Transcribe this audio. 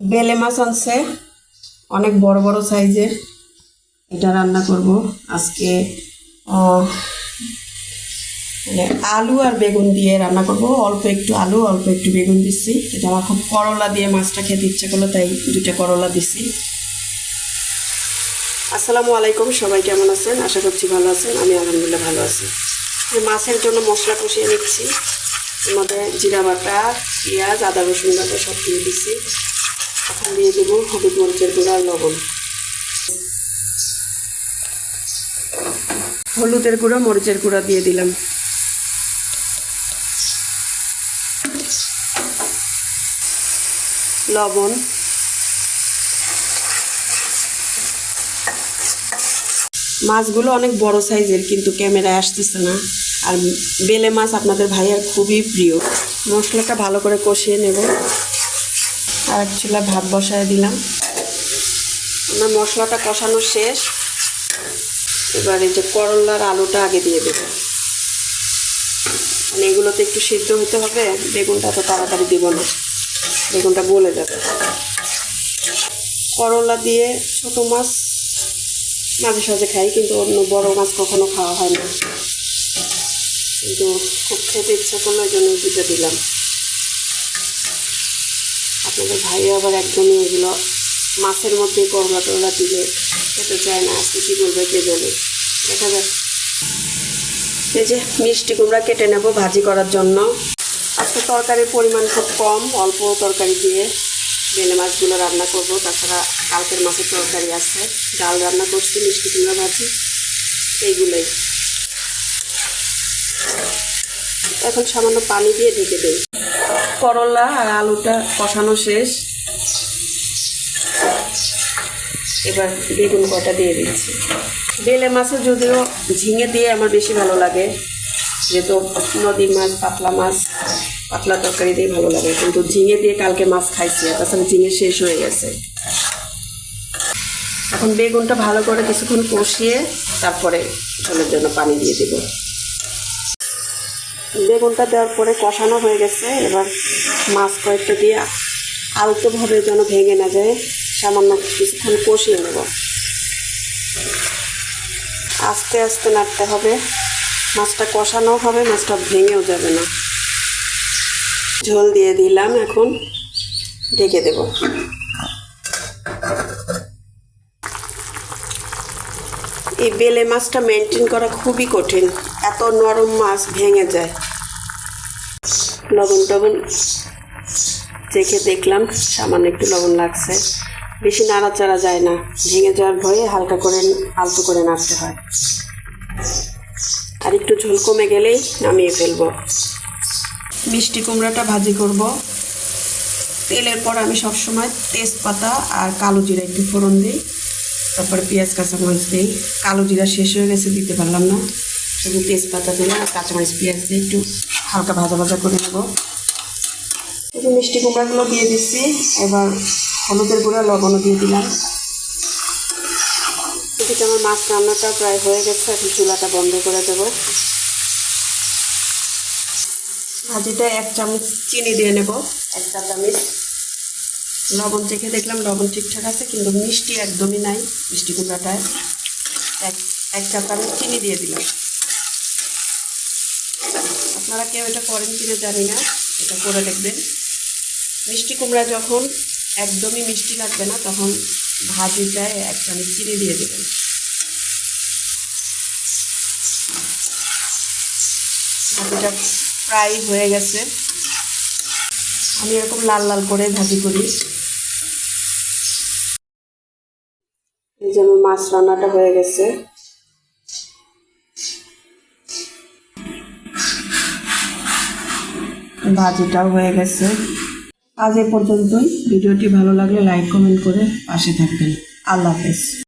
বেলে মাছ আনছে। অনেক বড় বড় সাইজের। এটা রান্না করব আজকে। মানে আলু আর বেগুন দিয়ে রান্না করব। অল্প একটু আলু, অল্প একটু বেগুন দিচ্ছি। এটা আমার খুব করলা দিয়ে মাছটা খেতে ইচ্ছে করল, তাই দুটা করলা দিচ্ছি। আসসালামু আলাইকুম, সবাই কেমন আছেন? আশা করছি ভালো আছেন। আমি আলহামদুলিল্লাহ ভালো আছি। মাছের জন্য মশলা কষিয়ে নিচ্ছি। মধ্যে জিরা বাটা, পেঁয়াজ, আদা রসুন বাটা সব দিয়ে দিচ্ছি। দিয়ে দেবো হলুদ মরিচের গুঁড়া আর লবণ। হলুদের গুঁড়া, মরিচের গুঁড়া দিয়ে দিলাম। লবণ। মাছগুলো অনেক বড় সাইজের, কিন্তু ক্যামেরায় আসতেছে না। আর বেলে মাছ আপনাদের ভাইয়ার খুবই প্রিয়। মশলাটা ভালো করে কষিয়ে নেব। আর এক চুলা ভাত বসায় দিলাম। আমার মশলাটা কষানো শেষ। এবার এই যে করলার আলুটা আগে দিয়ে দেবো। মানে এগুলোতে একটু সিদ্ধ হতে হবে, বেগুনটা তো তাড়াতাড়ি দিব না। বেগুনটা গলে যাবে। করলা দিয়ে ছোটো মাছ মাঝে সাঝে খাই, কিন্তু অন্য বড় মাছ কখনো খাওয়া হয় না। কিন্তু খুব খেতে ইচ্ছা করল জন্য দুটো দিলাম। আপনাদের ভাই আবার একদমই এগুলো মাছের মধ্যে করলা টরলা দিলে খেতে চায় না আজকে কী করবে কে জানে। দেখা যাক। এই যে মিষ্টি কুমড়া কেটে নেব ভাজি করার জন্য। আজকে তরকারির পরিমাণ খুব কম, অল্প তরকারি দিয়ে বেলে মাছগুলো রান্না করব। তাছাড়া কালকের মাছের তরকারি আছে, ডাল রান্না করছি, মিষ্টি কুমড়া ভাজি, এইগুলোই। এখন সামান্য পানি দিয়ে ঢেকে দেই। করলা আর আলুটা কষানো শেষ। এবার বেগুন কটা দিয়ে দিচ্ছি। বেলে মাছে যদিও ঝিঙে দিয়ে আমার বেশি ভালো লাগে, যেহেতু নদীর মাছ, পাতলা মাছ, পাতলা তরকারি দিয়ে ভালো লাগে। কিন্তু ঝিঙে দিয়ে কালকে মাছ খাইছি তাছাড়া ঝিঙে শেষ হয়ে গেছে। এখন বেগুনটা ভালো করে কিছুক্ষণ কষিয়ে তারপরে ঝোলের জন্য পানি দিয়ে দেব। বেগুনটা দেওয়ার পরে কষানো হয়ে গেছে। এবার মাছ কয়েকটা দিয়ে আলতোভাবে যেন ভেঙে না যায়, সামান্য কিছুক্ষণ কষিয়ে নেব। আস্তে আস্তে নাড়তে হবে। মাছটা কষানো হবে, মাছটা ভেঙেও যাবে না। ঝোল দিয়ে দিলাম, এখন ঢেকে দেব। এই বেলে মাছটা মেনটেন করা খুবই কঠিন। এত নরম মাছ ভেঙে যায়। লবণ টবণ চেখে দেখলাম, সামান্য একটু লবণ লাগছে। বেশি নাড়াচাড়া যায় না, ভেঙে যাওয়ার ভয়ে হালকা করে, আলতো করে নাড়তে হয়। আর একটু ঝোল কমে গেলেই নামিয়ে ফেলব। মিষ্টি কুমড়াটা ভাজি করব। তেলের পর আমি সবসময় তেজপাতা আর কালো জিরা একটু ফোড়ন দিই। তারপরে পেঁয়াজ কাঁচা কাঁচামরিচ দিই। কালো জিরা শেষ হয়ে গেছে, দিতে পারলাম না। শুধু তেজপাতা দিলাম কাঁচামরিচ পেঁয়াজ দিয়ে একটু হালকা ভাজা ভাজা করে নেব। এই মিষ্টি কুমড়াগুলো দিয়ে দিচ্ছি, এবার হলুদের গুঁড়া, লবণও দিয়ে দিলাম। এদিকে আমার মাছ রান্নাটা প্রায় হয়ে গেছে, এখন চুলাটা বন্ধ করে দেবো। ভাজিটা এক চামচ চিনি দিয়ে নেব, এক চামচ। লবণ চেখে দেখলাম লবণ ঠিকঠাক আছে, কিন্তু মিষ্টি একদমই নাই, মিষ্টি কুমড়াটায়। এক এক চা চামচ চিনি দিয়ে দিলাম। আপনারা কেউ এটা করেন কিনা জানি না, এটা করে দেখবেন। মিষ্টি কুমড়া যখন একদমই মিষ্টি লাগবে না, তখন ভাজিটায় এক চামচ চিনি দিয়ে দেবেন। ভাজিটা প্রায় হয়ে গেছে। আমি এরকম লাল লাল করে ভাজি করি। এই যে আমার মাছ রান্নাটা হয়ে গেছে। ভাজিটাও হয়ে গেছে। আজ এ পর্যন্তই। ভিডিওটি ভালো লাগলে লাইক, কমেন্ট করে পাশে থাকবেন। আল্লাহ হাফেজ।